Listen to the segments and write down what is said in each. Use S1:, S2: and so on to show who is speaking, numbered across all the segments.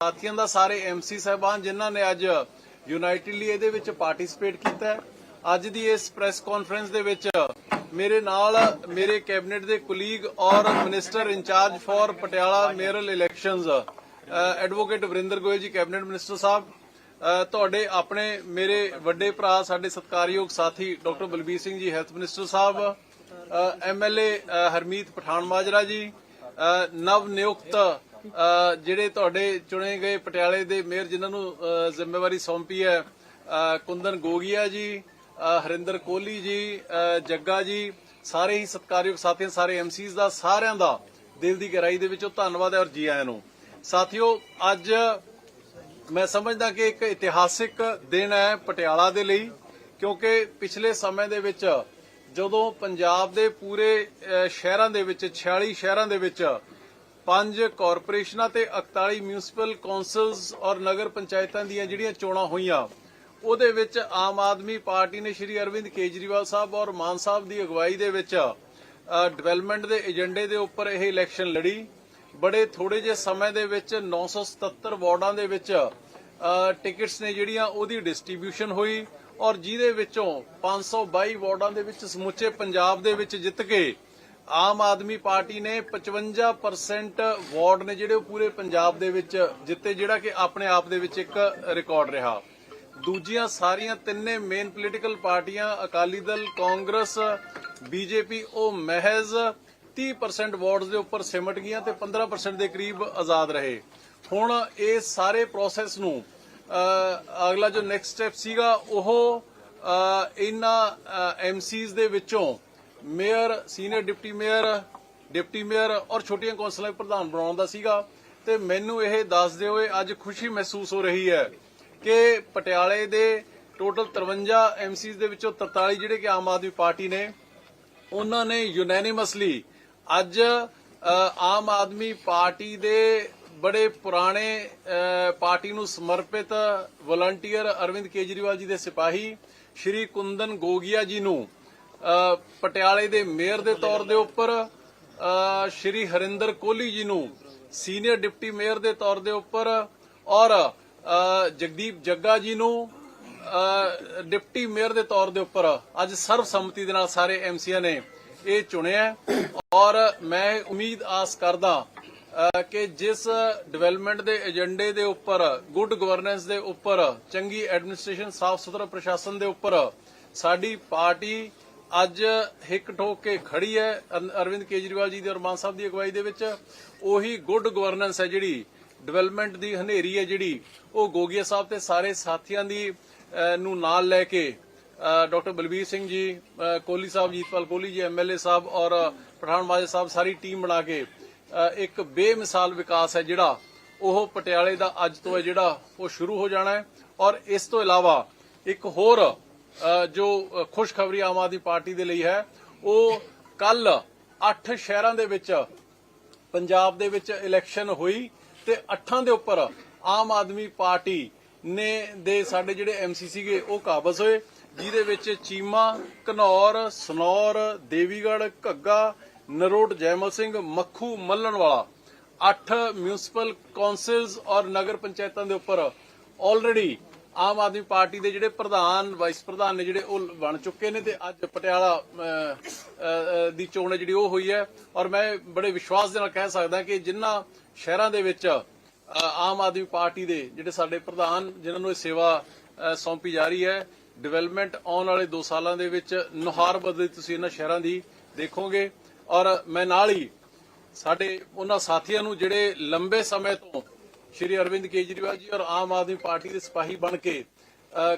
S1: ਸਾਥੀਆਂ ਦਾ ਸਾਰੇ ਐਮਸੀ ਸਾਹਿਬਾਨ ਜਿਨ੍ਹਾਂ ਨੇ ਅੱਜ ਯੂਨਾਈਟਿਡਲੀ ਇਹਦੇ ਵਿੱਚ ਪਾਰਟਿਸਿਪੇਟ ਕੀਤਾ ਅੱਜ ਦੀ ਇਸ ਪ੍ਰੈਸ ਕਾਨਫਰੰਸ ਦੇ ਵਿੱਚ ਮੇਰੇ ਨਾਲ ਮੇਰੇ ਕੈਬਨਿਟ ਦੇ ਕੁਲੀਗ ਔਰ minister incharge for Patiala mayoral elections advocate Varinder Goyal ji, cabinet minister ਸਾਹਿਬ ਤੁਹਾਡੇ ਆਪਣੇ ਮੇਰੇ ਵੱਡੇ ਭਰਾ, ਸਾਡੇ ਸਤਿਕਾਰਯੋਗ ਸਾਥੀ doctor Balbir Singh ji health minister sahib MLA Harmeet Pathan Majra ji ਨਵ ਨਿਯੁਕਤ ਜਿਹੜੇ ਤੁਹਾਡੇ ਚੁਣੇ ਗਏ ਪਟਿਆਲੇ ਦੇ ਮੇਅਰ ਜਿਨ੍ਹਾਂ ਨੂੰ ਜ਼ਿੰਮੇਵਾਰੀ ਸੌਂਪੀ ਹੈ ਕੁੰਦਨ ਗੋਗੀਆ ਜੀ ਹਰਿੰਦਰ ਕੋਹਲੀ ਜੀ ਜੱਗਾ ਜੀ, ਸਾਰੇ ਹੀ ਸਤਿਕਾਰਯੋਗ ਸਾਥੀਆਂ, ਸਾਰੇ ਐਮਸੀਜ਼ ਦਾ, ਸਾਰਿਆਂ ਦਾ ਦਿਲ ਦੀ ਗਹਿਰਾਈ ਦੇ ਵਿੱਚੋਂ ਧੰਨਵਾਦ ਹੈ ਔਰ ਜੀ ਆਇਆਂ ਨੂੰ। ਸਾਥੀਓ, ਅੱਜ ਮੈਂ ਸਮਝਦਾ ਕਿ ਇੱਕ ਇਤਿਹਾਸਿਕ ਦਿਨ ਹੈ ਪਟਿਆਲਾ ਦੇ ਲਈ, ਕਿਉਂਕਿ ਪਿਛਲੇ ਸਮੇਂ ਦੇ ਵਿੱਚ ਜਦੋਂ ਪੰਜਾਬ ਦੇ ਪੂਰੇ ਸ਼ਹਿਰਾਂ ਦੇ ਵਿੱਚ 46 ਸ਼ਹਿਰਾਂ ਦੇ ਵਿੱਚ ਪੰਜ ਕਾਰਪੋਰੇਸ਼ਨਾਂ ਤੇ 41 ਮਿਊਨਿਸਪਲ ਕੌਂਸਲਸ ਔਰ ਨਗਰ ਪੰਚਾਇਤਾਂ ਦੀਆਂ ਜਿਹੜੀਆਂ ਚੋਣਾਂ ਹੋਈਆਂ, ਉਹਦੇ ਵਿੱਚ ਆਮ ਆਦਮੀ ਪਾਰਟੀ ਨੇ ਸ਼੍ਰੀ ਅਰਵਿੰਦ ਕੇਜਰੀਵਾਲ ਸਾਹਿਬ ਔਰ ਮਾਨ ਸਾਹਿਬ ਦੀ ਅਗਵਾਈ ਦੇ ਵਿੱਚ ਡਿਵੈਲਪਮੈਂਟ ਦੇ ਏਜੰਡੇ ਦੇ ਉੱਪਰ ਇਹ ਇਲੈਕਸ਼ਨ ਲੜੀ। ਬੜੇ ਥੋੜੇ ਜਿਹੇ ਸਮੇਂ ਦੇ ਵਿੱਚ 977 ਵਾਰਡਾਂ ਦੇ ਵਿੱਚ ਟਿਕਟਸ ਨੇ ਜਿਹੜੀਆਂ ਉਹਦੀ ਡਿਸਟ੍ਰੀਬਿਊਸ਼ਨ ਹੋਈ ਔਰ ਜਿਹਦੇ ਵਿੱਚੋਂ 522 ਵਾਰਡਾਂ ਦੇ ਵਿੱਚ ਸਮੁੱਚੇ ਪੰਜਾਬ ਦੇ ਵਿੱਚ ਜਿੱਤ ਕੇ ਆਮ ਆਦਮੀ ਪਾਰਟੀ ਨੇ 55% ਵਾਰਡ ਨੇ ਜਿਹੜੇ ਉਹ ਪੂਰੇ ਪੰਜਾਬ ਦੇ ਵਿੱਚ ਜਿੱਤੇ ਜਿਹੜਾ ਕਿ ਆਪਣੇ ਆਪ ਦੇ ਵਿੱਚ ਇੱਕ ਰਿਕਾਰਡ ਰਿਹਾ। ਦੂਜੀਆਂ ਸਾਰੀਆਂ ਤਿੰਨੇ ਮੇਨ ਪੋਲੀਟੀਕਲ ਪਾਰਟੀਆਂ ਅਕਾਲੀ ਦਲ ਕਾਂਗਰਸ ਬੀਜੇਪੀ ਉਹ ਮਹਿਜ਼ 30% ਵਾਰਡਸ ਦੇ ਉੱਪਰ ਸਿਮਟ ਗਈਆਂ ਤੇ 15% ਦੇ ਕਰੀਬ ਆਜ਼ਾਦ ਰਹੇ। ਹੁਣ ਇਹ ਸਾਰੇ ਪ੍ਰੋਸੈਸ ਨੂੰ ਅਗਲਾ ਜੋ ਨੈਕਸਟ ਸਟੈਪ ਸੀਗਾ ਉਹ ਅਹ, ਇਹਨਾਂ ਐਮਸੀਜ਼ ਦੇ ਵਿੱਚੋਂ mayor, senior deputy mayor deputy mayor ਔਰ ਛੋਟੀਆਂ ਕੌਂਸਲਾਂ ਦੇ ਪ੍ਰਧਾਨ ਬਣਾਉਣ ਦਾ ਸੀਗਾ। ਤੇ ਮੈਨੂੰ ਇਹ ਦੱਸਦੇ ਹੋਏ ਅੱਜ ਖੁਸ਼ੀ ਮਹਿਸੂਸ ਹੋ ਰਹੀ ਹੈ ਕਿ ਪਟਿਆਲੇ ਦੇ ਟੋਟਲ 53 ਐਮਸੀਜ਼ ਦੇ ਵਿੱਚੋਂ 43 ਜਿਹੜੇ ਕਿ ਆਮ ਆਦਮੀ ਪਾਰਟੀ ਨੇ, ਉਹਨਾਂ ਨੇ ਯੂਨੈਨਿਮਸਲੀ ਅੱਜ ਆਮ ਆਦਮੀ ਪਾਰਟੀ ਦੇ ਬੜੇ ਪੁਰਾਣੇ ਪਾਰਟੀ ਨੂੰ ਸਮਰਪਿਤ ਵਲੰਟੀਅਰ ਅਰਵਿੰਦ ਕੇਜਰੀਵਾਲ ਜੀ ਦੇ ਸਿਪਾਹੀ, ਸ਼੍ਰੀ ਕੁੰਦਨ ਗੋਗੀਆ ਜੀ ਨੂੰ ਪਟਿਆਲੇ ਦੇ ਮੇਅਰ ਦੇ ਤੌਰ ਦੇ ਉੱਪਰ ਸ਼੍ਰੀ ਹਰਿੰਦਰ ਕੋਹਲੀ ਜੀ ਨੂੰ ਸੀਨੀਅਰ ਡਿਪਟੀ ਮੇਅਰ ਦੇ ਤੌਰ ਦੇ ਉੱਪਰ ਔਰ ਜਗਦੀਪ ਜੱਗਾ ਜੀ ਨੂੰ ਡਿਪਟੀ ਮੇਅਰ ਦੇ ਤੌਰ ਦੇ ਉੱਪਰ ਅੱਜ ਸਰਬਸੰਮਤੀ ਦੇ ਨਾਲ ਸਾਰੇ ਐਮਸੀਆਂ ਨੇ ਇਹ ਚੁਣਿਆ ਔਰ ਮੈਂ ਉਮੀਦ ਆਸ ਕਰਦਾ ਕਿ ਜਿਸ ਡਿਵੈਲਪਮੈਂਟ ਦੇ ਏਜੰਡੇ ਦੇ ਉੱਪਰ, ਗੁੱਡ ਗਵਰਨੈਂਸ ਦੇ ਉੱਪਰ, ਚੰਗੀ ਐਡਮਿਨਿਸਟ੍ਰੇਸ਼ਨ ਸਾਫ਼ ਸੁਥਰਾ ਪ੍ਰਸ਼ਾਸਨ ਦੇ ਉੱਪਰ ਸਾਡੀ ਪਾਰਟੀ ਅੱਜ ਹਿੱਕ ਠੋਕ ਕੇ ਖੜੀ ਹੈ ਅਰਵਿੰਦ ਕੇਜਰੀਵਾਲ ਜੀ ਦੀ ਔਰ ਮਾਨ ਸਾਹਿਬ ਦੀ ਅਗਵਾਈ ਦੇ ਵਿੱਚ। ਉਹੀ ਗੁੱਡ ਗਵਰਨੈਂਸ ਹੈ ਜਿਹੜੀ ਡਿਵੈਲਪਮੈਂਟ ਦੀ ਹਨੇਰੀ ਹੈ ਜਿਹੜੀ ਉਹ ਗੋਗੀਆ ਸਾਹਿਬ ਤੇ ਸਾਰੇ ਸਾਥੀਆਂ ਦੀ ਨੂੰ ਨਾਲ ਲੈ ਕੇ ਡਾਕਟਰ ਬਲਬੀਰ ਸਿੰਘ ਜੀ ਅ, ਕੋਹਲੀ ਸਾਹਿਬ ਜੀਤਪਾਲ ਕੋਹਲੀ ਜੀ ਐਮਐਲਏ ਸਾਹਿਬ ਔਰ ਪਠਾਨ ਮਾਜੇ ਸਾਹਿਬ ਸਾਰੀ ਟੀਮ ਬਣਾ ਕੇ ਅ, ਇੱਕ ਬੇਮਿਸਾਲ ਵਿਕਾਸ ਹੈ ਜਿਹੜਾ ਉਹ ਪਟਿਆਲੇ ਦਾ ਅੱਜ ਤੋਂ ਹੈ ਜਿਹੜਾ ਉਹ ਸ਼ੁਰੂ ਹੋ ਜਾਣਾ ਹੈ। ਔਰ ਇਸ ਤੋਂ ਇਲਾਵਾ ਇੱਕ ਹੋਰ ਜੋ ਅ, ਖੁਸ਼ਖਬਰੀ ਆਮ ਆਦਮੀ ਪਾਰਟੀ ਦੇ ਲਈ ਹੈ ਉਹ ਕੱਲ 8 ਸ਼ਹਿਰਾਂ ਦੇ ਵਿੱਚ ਪੰਜਾਬ ਦੇ ਵਿੱਚ ਇਲੈਕਸ਼ਨ ਹੋਈ ਤੇ ਅੱਠਾਂ ਦੇ ਉੱਪਰ ਆਮ ਆਦਮੀ ਪਾਰਟੀ ਨੇ ਦੇ ਸਾਡੇ ਜਿਹੜੇ ਐਮਸੀ ਸੀਗੇ ਉਹ ਕਾਬਜ਼ ਹੋਏ ਜਿਹਦੇ ਵਿੱਚ ਚੀਮਾ ਘਨੌਰ ਸਨੌਰ ਦੇਵੀਗੜ ਘੱਗਾ ਨਰੋਟ ਜੈਮਲ ਸਿੰਘ ਮੱਖੂ ਮੱਲਣ ਵਾਲਾ ਅੱਠ ਮਿਊਨਿਸਪਲ ਕੌਂਸਲਸ ਔਰ ਨਗਰ ਪੰਚਾਇਤਾਂ ਦੇ ਉੱਪਰ ਆਲਰੇਡੀ ਆਮ ਆਦਮੀ ਪਾਰਟੀ ਦੇ ਜਿਹੜੇ ਪ੍ਰਧਾਨ ਵਾਈਸ ਪ੍ਰਧਾਨ ਨੇ ਜਿਹੜੇ ਉਹ ਬਣ ਚੁੱਕੇ ਨੇ ਤੇ ਅੱਜ ਪਟਿਆਲਾ ਦੀ ਚੋਣ ਜਿਹੜੀ ਉਹ ਹੋਈ ਹੈ। ਔਰ ਮੈਂ ਬੜੇ ਵਿਸ਼ਵਾਸ ਦੇ ਨਾਲ ਕਹਿ ਸਕਦਾ ਕਿ ਜਿਨ੍ਹਾਂ ਸ਼ਹਿਰਾਂ ਦੇ ਵਿੱਚ ਆਮ ਆਦਮੀ ਪਾਰਟੀ ਦੇ ਜਿਹੜੇ ਸਾਡੇ ਪ੍ਰਧਾਨ, ਜਿਨ੍ਹਾਂ ਨੂੰ ਇਹ ਸੇਵਾ ਸੌਂਪੀ ਜਾ ਰਹੀ ਹੈ ਡਿਵੈਲਪਮੈਂਟ ਆਉਣ ਵਾਲੇ 2 ਸਾਲਾਂ ਦੇ ਵਿੱਚ ਨੁਹਾਰ ਬਦਲੀ ਤੁਸੀਂ ਇਹਨਾਂ ਸ਼ਹਿਰਾਂ ਦੀ ਦੇਖੋਗੇ। ਔਰ ਮੈਂ ਨਾਲ ਹੀ ਸਾਡੇ ਉਹਨਾਂ ਸਾਥੀਆਂ ਨੂੰ ਜਿਹੜੇ ਲੰਬੇ ਸਮੇਂ ਤੋਂ ਸ਼੍ਰੀ ਅਰਵਿੰਦ ਕੇਜਰੀਵਾਲ ਜੀ ਔਰ ਆਮ ਆਦਮੀ ਪਾਰਟੀ ਦੇ ਸਿਪਾਹੀ ਬਣ ਕੇ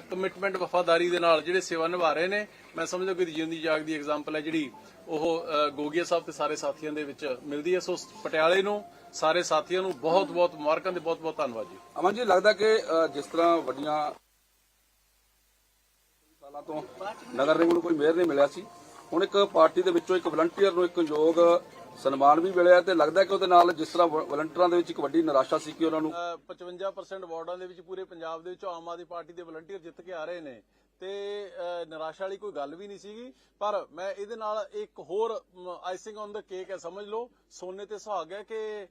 S1: ਕਮਿਟਮੈਂਟ ਵਫਾਦਾਰੀ ਦੇ ਨਾਲ ਜਿਹੜੇ ਸੇਵਾ ਨਿਭਾ ਰਹੇ ਨੇ, ਮੈਂ ਸਮਝਦਾ ਕਿ ਜਿਉਂਦੀ ਜਾਗਦੀ ਐਗਜ਼ਾਮਪਲ ਹੈ ਜਿਹੜੀ ਉਹ ਗੋਗੀਆ ਸਾਹਿਬ ਤੇ ਸਾਰੇ ਸਾਥੀਆਂ ਦੇ ਵਿੱਚ ਮਿਲਦੀ ਹੈ। ਸੋ ਪਟਿਆਲੇ ਨੂੰ ਸਾਰੇ ਸਾਥੀਆਂ ਨੂੰ ਬਹੁਤ ਬਹੁਤ ਮੁਬਾਰਕਾਂ ਤੇ ਬਹੁਤ ਬਹੁਤ ਧੰਨਵਾਦ ਜੀ।
S2: ਅਮਨ ਜੀ, ਲੱਗਦਾ ਕਿ ਜਿਸ ਤਰ੍ਹਾਂ ਵੱਡੀਆਂ ਸਾਲਾਂ ਤੋਂ ਨਗਰ ਨਿਗਮ ਨੂੰ ਕੋਈ ਮੇਅਰ ਨਹੀਂ ਮਿਲਿਆ ਸੀ। ਹੁਣ ਇੱਕ ਪਾਰਟੀ ਦੇ ਵਿੱਚੋਂ ਇੱਕ ਵਲੰਟੀਅਰ ਨੂੰ ਇੱਕ ਯੋਗ ਸਨਮਾਨ ਵੀ ਮਿਲਿਆ ਤੇ ਲੱਗਦਾ ਕਿ ਉਹਦੇ ਨਾਲ ਜਿਸ ਤਰ੍ਹਾਂ ਵਲੰਟੀਅਰਾਂ ਦੇ ਵਿੱਚ ਇੱਕ ਵੱਡੀ ਨਿਰਾਸ਼ਾ ਸੀ ਕਿ ਉਹਨਾਂ ਨੂੰ
S1: 55% ਵਾਰਡਾਂ ਦੇ ਵਿੱਚ ਪੂਰੇ ਪੰਜਾਬ ਦੇ ਵਿੱਚੋਂ ਆਮ ਆਦਮੀ ਪਾਰਟੀ ਦੇ ਵਲੰਟੀਅਰ ਜਿੱਤ ਕੇ ਆ ਰਹੇ ਨੇ। ਤੇ ਨਿਰਾਸ਼ਾ ਵਾਲੀ ਕੋਈ ਗੱਲ ਵੀ ਨਹੀਂ ਸੀਗੀ। ਪਰ ਮੈਂ ਇਹਦੇ ਨਾਲ ਇੱਕ ਹੋਰ ਆਈਸਿੰਗ ਔਨ ਦਾ ਕੇਕ ਹੈ, ਸਮਝ ਲਓ। ਸੋਨੇ ਤੇ ਸੁਹਾਗ ਹੈ ਕਿ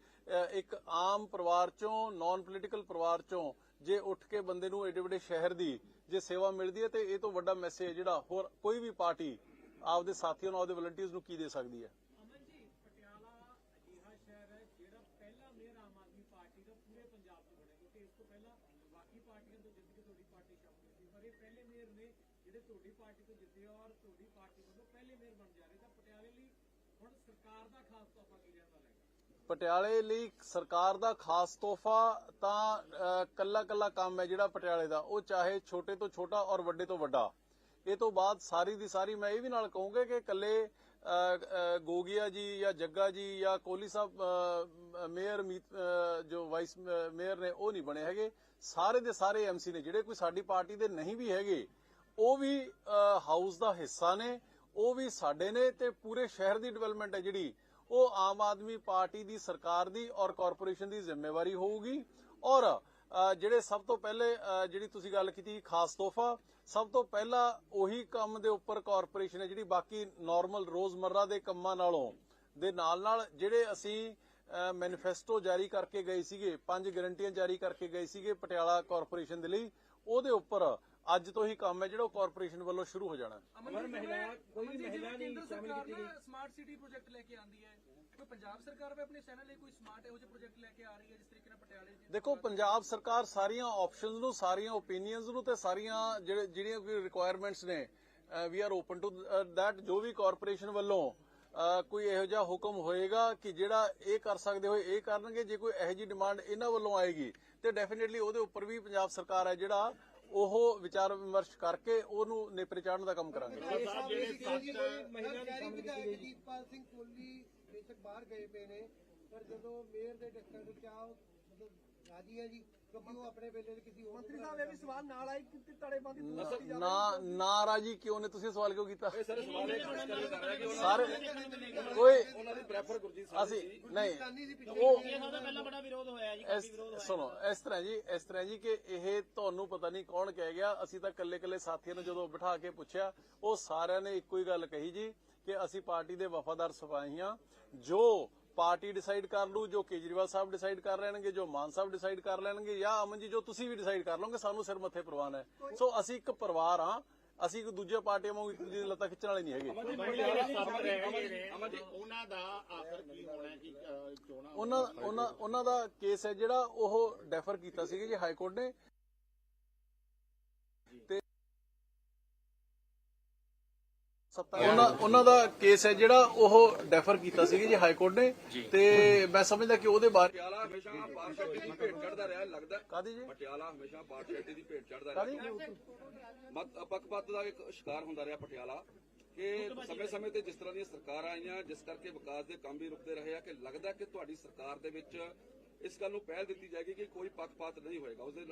S1: ਇੱਕ ਆਮ ਪਰਿਵਾਰ ਚੋਂ ਨਾਨ ਪੋਲੀਟੀਕਲ ਪਰਿਵਾਰ ਚੋਂ ਜੇ ਉੱਠ ਕੇ ਬੰਦੇ ਨੂੰ ਏਡੇ ਵੱਡੇ ਸ਼ਹਿਰ ਦੀ ਜੇ ਸੇਵਾ ਮਿਲਦੀ ਹੈ ਤੇ ਇਹ ਤੋਂ ਵੱਡਾ ਮੈਸੇਜ ਜਿਹੜਾ ਹੋਰ ਕੋਈ ਵੀ ਪਾਰਟੀ ਆਪਦੇ ਸਾਥੀਆਂ ਨੂੰ, ਆਪਦੇ ਵਲੰਟੀਅਰਸ ਨੂੰ ਕੀ ਦੇ ਸਕਦੀ ਹੈ
S3: ਅਮਨ ਜੀ ਪਟਿਆਲਾ ਅਜਿਹਾ ਸ਼ਹਿਰ ਹੈ ਜਿਹੜਾ ਪਹਿਲਾ ਮੇਅਰ ਆਮ ਆਦਮੀ ਪਾਰਟੀ ਦਾ ਪੂਰੇ ਪੰਜਾਬ 'ਚ ਬਣਿਆ ਕਿਉਂਕਿ ਇਸ ਤੋਂ ਪਹਿਲਾਂ ਬਾਕੀ ਪਾਰਟੀਆਂ ਤੋਂ ਜਿੱਤ ਕੇ ਤੁਹਾਡੀ ਪਾਰਟੀ ਸ਼ਾਮਿਲ ਸੀ ਪਰ ਇਹ ਪਹਿਲੇ ਮੇਅਰ ਨੇ ਜਿਹੜੇ ਤੁਹਾਡੀ ਪਾਰਟੀ ਤੋਂ ਜਿੱਤੇ ਔਰ ਤੁਹਾਡੀ ਪਾਰਟੀ ਵੱਲੋਂ ਪਹਿਲੇ ਮੇਅਰ ਬਣ ਜਾ ਰਹੇ ਤਾਂ ਪਟਿਆਲੇ ਲਈ ਹੁਣ ਸਰਕਾਰ ਦਾ ਖਾਸ ਤੋਹਫਾ ਕੀ ਰਹਿਣ ਵਾਲਾ ਹੈ?
S1: ਪਟਿਆਲੇ ਲਈ ਸਰਕਾਰ ਦਾ ਖਾਸ ਤੋਹਫਾ ਤਾਂ ਕੱਲਾ ਕੱਲਾ ਕੰਮ ਹੈ ਜਿਹੜਾ ਪਟਿਆਲੇ ਦਾ। ਉਹ ਚਾਹੇ ਛੋਟੇ ਤੋਂ ਛੋਟਾ ਔਰ ਵੱਡੇ ਤੋਂ ਵੱਡਾ। ਇਹ ਤੋਂ ਬਾਅਦ ਸਾਰੀ ਦੀ ਸਾਰੀ ਮੈਂ ਇਹ ਵੀ ਨਾਲ ਕਹੂੰਗਾ ਕਿ ਕੱਲੇ ਅ, ਜੀ ਜਾਂ ਜੱਗਾ ਜੀ ਜਾਂ ਕੋਲੀ ਸਾਹਿਬ ਮੇਅਰ ਜੋ ਵਾਈਸ ਮੇਅਰ ਨੇ ਉਹ ਨਹੀਂ ਬਣੇ ਹੈਗੇ। ਸਾਰੇ ਦੇ ਸਾਰੇ ਐਮਸੀ ਨੇ। ਜਿਹੜੇ ਕੋਈ ਸਾਡੀ ਪਾਰਟੀ ਦੇ ਨਹੀਂ ਵੀ ਹੈਗੇ ਉਹ ਵੀ ਹਾਊਸ ਦਾ ਹਿੱਸਾ ਨੇ। ਉਹ ਵੀ ਸਾਡੇ ਨੇ ਤੇ ਪੂਰੇ ਸ਼ਹਿਰ ਦੀ ਡਿਵੈਲਪਮੈਂਟ ਹੈ ਜਿਹੜੀ, ਉਹ ਆਮ ਆਦਮੀ ਪਾਰਟੀ ਦੀ ਸਰਕਾਰ ਦੀ ਔਰ ਕਾਰਪੋਰੇਸ਼ਨ ਦੀ ਜ਼ਿੰਮੇਵਾਰੀ ਹੋਊਗੀ। ਔਰ ਜਿਹੜੇ ਸਭ ਤੋਂ ਪਹਿਲੇ ਜਿਹੜੀ ਤੁਸੀਂ ਗੱਲ ਕੀਤੀ, ਖਾਸ ਤੋਹਫਾ, ਸਭ ਤੋਂ ਪਹਿਲਾਂ ਉਹੀ ਕੰਮ ਦੇ ਉੱਪਰ ਕਾਰਪੋਰੇਸ਼ਨ ਹੈ ਜਿਹੜੀ ਬਾਕੀ ਨਾਰਮਲ ਰੋਜ਼ਮਰਰਾ ਦੇ ਕੰਮਾਂ ਨਾਲੋਂ, ਦੇ ਨਾਲ ਨਾਲ ਜਿਹੜੇ ਅਸੀਂ ਮੈਨੀਫੈਸਟੋ ਜਾਰੀ ਕਰਕੇ ਗਏ ਸੀਗੇ, ਪੰਜ ਗਰੰਟੀਆਂ ਜਾਰੀ ਕਰਕੇ ਗਏ ਸੀਗੇ ਪਟਿਆਲਾ ਕਾਰਪੋਰੇਸ਼ਨ ਦੇ ਲਈ, ਉਹਦੇ ਉੱਪਰ ਅੱਜ ਤੋਂ ਹੀ ਕੰਮ ਹੈ ਜਿਹੜਾ ਉਹ ਕਾਰਪੋਰੇਸ਼ਨ ਵੱਲੋਂ ਸ਼ੁਰੂ ਹੋ ਜਾਣਾ। ਹੈ
S4: ਅਮਨ ਮਹਿਲਾ ਕੋਈ ਵੀ ਮਹਿਲਾ ਨਹੀਂ ਸ਼ਾਮਿਲ ਕੀਤੀ ਗਈ ਸਮਾਰਟ ਸਿਟੀ ਪ੍ਰੋਜੈਕਟ ਲੈ ਕੇ ਆਂਦੀ ਹੈ। ਕੋਈ ਪੰਜਾਬ ਸਰਕਾਰ ਵੀ ਆਪਣੇ ਸੈਨਲ ਲਈ ਕੋਈ ਸਮਾਰਟ ਇਹੋ ਜਿਹੇ ਪ੍ਰੋਜੈਕਟ ਲੈ ਕੇ ਆ ਰਹੀ ਹੈ ਜਿਸ ਤਰੀਕੇ ਨਾਲ ਪਟਿਆਲੇ 'ਚ
S1: ਦੇਖੋ ਪੰਜਾਬ ਸਰਕਾਰ ਸਾਰੀਆਂ ਆਪਸ਼ਨਸ ਨੂੰ ਸਾਰੀਆਂ ਓਪੀਨੀਅਨਸ ਨੂੰ ਤੇ ਸਾਰੀਆਂ ਜਿਹੜੇ ਜਿਹੜੀਆਂ ਕੋਈ ਰਿਕੁਆਇਰਮੈਂਟਸ ਨੇ we are open to that ਜੋ ਵੀ ਕਾਰਪੋਰੇਸ਼ਨ ਵੱਲੋਂ ਕੋਈ ਇਹੋ ਜਿਹਾ ਹੁਕਮ ਹੋਏਗਾ ਕਿ ਜਿਹੜਾ ਇਹ ਕਰ ਸਕਦੇ ਹੋਏ ਇਹ ਕਰਨਗੇ ਜੇ ਕੋਈ ਇਹੋ ਜਿਹੀ ਡਿਮਾਂਡ ਇਹਨਾਂ ਵੱਲੋਂ ਆਏਗੀ ਤੇ ਡੈਫੀਨਿਟਲੀ ਉਹਦੇ ਉੱਪਰ ਵੀ ਪੰਜਾਬ ਸਰਕਾਰ ਹੈ ਜਿਹੜਾ ਉਹ ਵਿਚਾਰ ਵਿਮਰਸ਼ ਕਰਕੇ ਉਹਨੂੰ ਨੇਪਰੇ ਚਾੜਨ ਦਾ ਕੰਮ ਕਰਾਂਗੇ।
S5: ਮਹਿਲਾ ਦੀ ਵਿਧਾਇਕ ਦੀਪਾਲ ਸਿੰਘ ਕੋਹਲੀ ਬੇਸ਼ੱਕ ਬਾਹਰ ਗਏ ਪਏ ਨੇ ਪਰ ਜਦੋਂ ਮੇਅਰ ਦੇ ਡਿਸਕਸ਼ਨ ਵਿੱਚ ਆ ਉਹ ਮਤਲਬ ਰਾਜੀ ਹੈ ਜੀ ਕਿਉਂਕਿ ਉਹ ਆਪਣੇ ਵੇਲੇ ਦੇ ਕਿਸੇ ਹੋਰ ਮੰਤਰੀ ਸਾਹਿਬ ਇਹ ਵੀ ਸਵਾਲ ਨਾਲ ਆਈ ਕਿ ਤੜੇਬੰਦੀ
S1: ਨਾ ਨਾਰਾਜੀ ਕਿਉਂ ਨੇ? ਤੁਸੀਂ ਇਹ ਸਵਾਲ ਕਿਉਂ ਕੀਤਾ? ਸਾਰੇ ਕੋਈ
S2: ਉਹਨਾਂ ਦੀ ਪ੍ਰੈਫਰ ਗੁਰਜੀਤ
S1: ਅਸੀਂ ਨਹੀਂ। ਉਹ ਸੁਣੋ ਇਸ ਤਰ੍ਹਾਂ ਜੀ ਇਸ ਤਰ੍ਹਾਂ ਜੀ ਕਿ ਇਹ ਤੁਹਾਨੂੰ ਪਤਾ ਨਹੀਂ ਕੌਣ ਕਹਿ ਗਿਆ ਅਸੀਂ ਤਾਂ ਕੱਲੇ ਕੱਲੇ ਸਾਥੀਆਂ ਨੂੰ ਜਦੋਂ ਬਿਠਾ ਕੇ ਪੁੱਛਿਆ ਉਹ ਸਾਰਿਆਂ ਨੇ ਇੱਕੋ ਹੀ ਗੱਲ ਕਹੀ ਜੀ ਕਿ ਅਸੀਂ ਪਾਰਟੀ ਦੇ ਵਫਾਦਾਰ ਸਿਪਾਹੀ ਹਾਂ ਜੋ ਪਾਰਟੀ ਡਿਸਾਈਡ ਕਰ ਲੂ ਜੋ ਕੇਜਰੀਵਾਲ ਸਾਹਿਬ ਡਿਸਾਈਡ ਕਰ ਲੈਣਗੇ ਜੋ ਮਾਨ ਸਾਹਿਬ ਡਿਸਾਈਡ ਕਰ ਲੈਣਗੇ ਜਾਂ ਅਮਨ ਜੀ ਜੋ ਤੁਸੀਂ ਵੀ ਡਿਸਾਈਡ ਕਰ ਲਓਗੇ ਸਾਨੂੰ ਸਿਰ ਮੱਥੇ ਪ੍ਰਵਾਨ ਹੈ। ਸੋ ਅਸੀਂ ਇੱਕ ਪਰਿਵਾਰ ਹਾਂ ਅਸੀਂ ਇੱਕ ਦੂਜੇ ਪਾਰਟੀਆਂ ਵਾਂਗੂ ਇੱਕ ਦੂਜੇ ਦੀ ਲੱਤਾਂ ਖਿੱਚਣ ਵਾਲੇ ਨਹੀਂ ਹੈਗੇ।
S6: ਉਹਨਾਂ ਦਾ ਆਖਰ ਕੀ ਹੋਣਾ ਕਿ ਚੋਣਾਂ
S1: ਉਹਨਾਂ ਉਹਨਾਂ ਉਹਨਾਂ ਦਾ ਕੇਸ ਹੈ ਜਿਹੜਾ ਉਹ ਡੈਫਰ ਕੀਤਾ ਸੀਗਾ ਜੀ ਹਾਈ ਕੋਰਟ ਨੇ। ਤੇ ਉਹਨਾਂ ਉਹਨਾਂ ਦਾ ਕੇਸ ਹੈ ਜਿਹੜਾ ਉਹ ਡੈਫਰ ਕੀਤਾ ਸੀਗਾ ਜੀ ਹਾਈ ਕੋਰਟ ਨੇ। ਤੇ ਮੈਂ ਸਮਝਦਾ ਕਿ ਉਹਦੇ ਬਾਰੇ
S2: ਪਟਿਆਲਾ ਹਮੇਸ਼ਾ ਪਾਰਸ਼ੈਲਿਟੀ ਦੀ ਭੇਟ ਚੜਦਾ ਰਿਹਾ ਲੱਗਦਾ
S1: ਕਾਦੀ ਜੀ?
S2: ਪਟਿਆਲਾ ਹਮੇਸ਼ਾ ਪਾਰਸ਼ੈਲਿਟੀ ਦੀ ਭੇਟ ਚੜਦਾ
S1: ਕਾਦੀ
S2: ਰਿਹਾ ਮਤ ਪੱਖਪਾਤ ਦਾ ਇੱਕ ਸ਼ਿਕਾਰ ਹੁੰਦਾ ਰਿਹਾ ਪਟਿਆਲਾ ਕਿ ਸਮੇਂ-ਸਮੇਂ ਤੇ ਜਿਸ ਤਰ੍ਹਾਂ ਦੀਆਂ ਸਰਕਾਰਾਂ ਆਈਆਂ ਜਿਸ ਕਰਕੇ ਵਿਕਾਸ ਦੇ ਕੰਮ ਵੀ ਰੁਕਦੇ ਰਹੇ ਆ ਕਿ ਲੱਗਦਾ ਕਿ ਤੁਹਾਡੀ ਸਰਕਾਰ ਦੇ ਵਿੱਚ ਇਸ ਗੱਲ ਨੂੰ ਪਹਿਲ ਦਿੱਤੀ ਜਾਏਗੀ ਕਿ ਕੋਈ ਪੱਖਪਾਤ ਨਹੀਂ ਹੋਏਗਾ। ਉਸਦੇ